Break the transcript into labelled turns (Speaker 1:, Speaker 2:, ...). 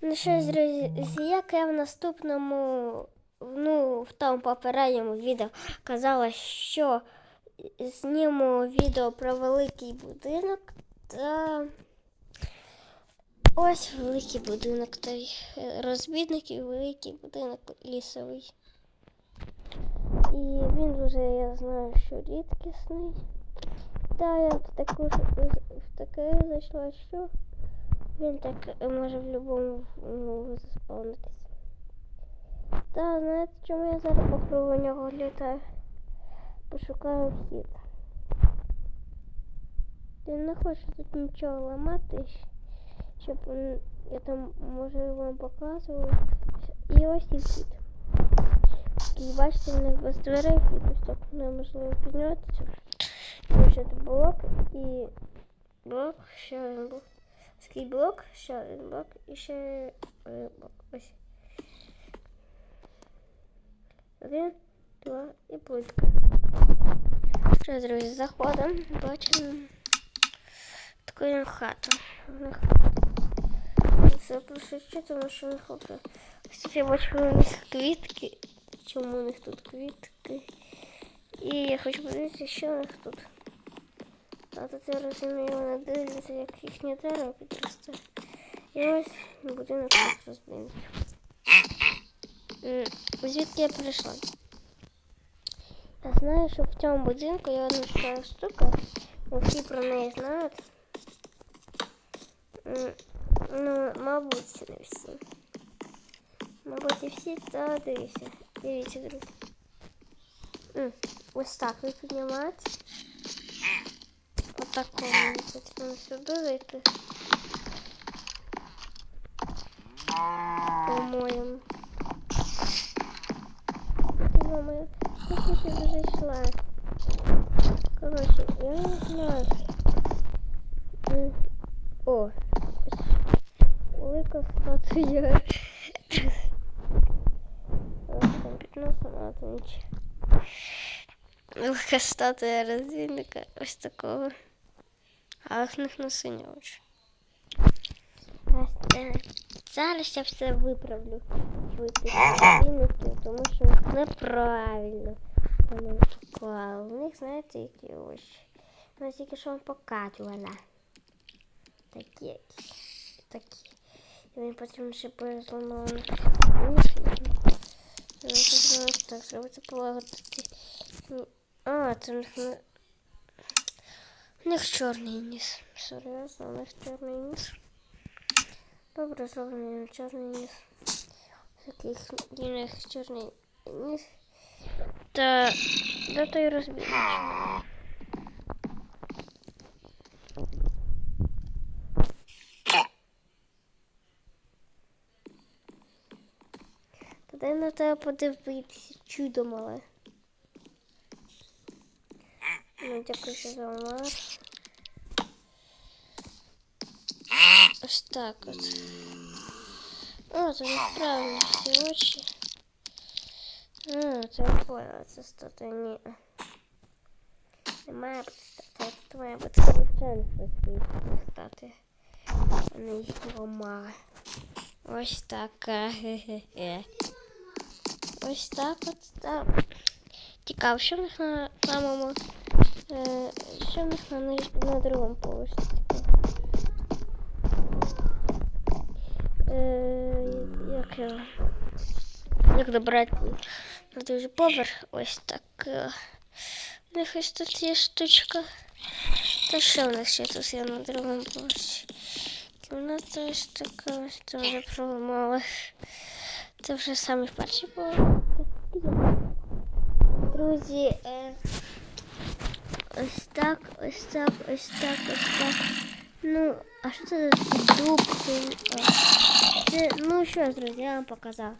Speaker 1: Ну що друзі, як я в наступному, ну, в тому попередньому відео казала, що зніму відео про великий будинок, та ось великий будинок той е, розбідник і великий будинок лісовий. І він вже, я знаю, що рідкісний. Та я в таку в таке зайшла, що він так е, може в будь-якому ну, заспавнитися. Та знаєте, чому я зараз по кругу нього літаю? Пошукаю вхід. Я не хочу тут нічого ламати, щоб я там може вам показував. І ось і вхід. І бачите, в них без дверей якось так неможливо піднятися. Тому що це блок і блок, ще один блок. Такий блок, ще один блок і ще один блок. Ось. Один, два і плитка. Що, друзі, заходимо, бачимо таку хату. Ну, Це просто що, тому що не хочу. Ось я бачу у них квітки. Чому у них тут квітки? І я хочу подивитися, що у них тут. А тут я розумію, вони дивляться, як їхнє дерево підросте. І ось будинок тут розбитий. М, Звідки я прийшла? Я знаю, що в цьому будинку є одна така штука, і всі про неї знають. М, Ну, мабуть, не всі. Мабуть, і всі, та дивіться. Дивіться, друзі. М, Ось так ви піднімаєте. Отакому потрібно сюди зайти. По-моєму. По-моєму, я сюди зайшла? Коротше, я не знаю. О, велика статуя. Велика статуя розвідника ось такого. А в них не очень. Зараз я все виправлю. Швидкість тому що неправильно вони поклали. У них, знаєте, які ось. Вона тільки що вам показувала. Такі якісь. Такі. І мені потрібно ще перезламали. Так, зробити полагодити. А, це в них. У них чорний ніс. Серйозно, у них чорний ніс. Добре, зроблений чорний ніс. Такий у них чорний ніс. Та де той розбіг? Дай на тебе подивитися, чудо мале. Ну, дякую, що за Ось так от. О, це неправильно всі очі. А, це я поняла, це статуя ні. Не має бути статуя, тут має бути звичайно статуя. Вони їх ламали. Ось така. Хе-хе-хе. Ось так от так. Цікаво, що в них на самому. Е, що в них на, на другому поверсі? Е, як його? Як добрати на другий поверх? Ось так. е. У них ось тут є штучка. Та що в них ще тут є на другому поверсі? Кімната ось така, ось це вже проламали. Це вже самі перші поверхи. Друзі, е, ось так, ось так, ось так, ось так. Ну, а що це за дуб? Це, ну що друзі, я вам показала.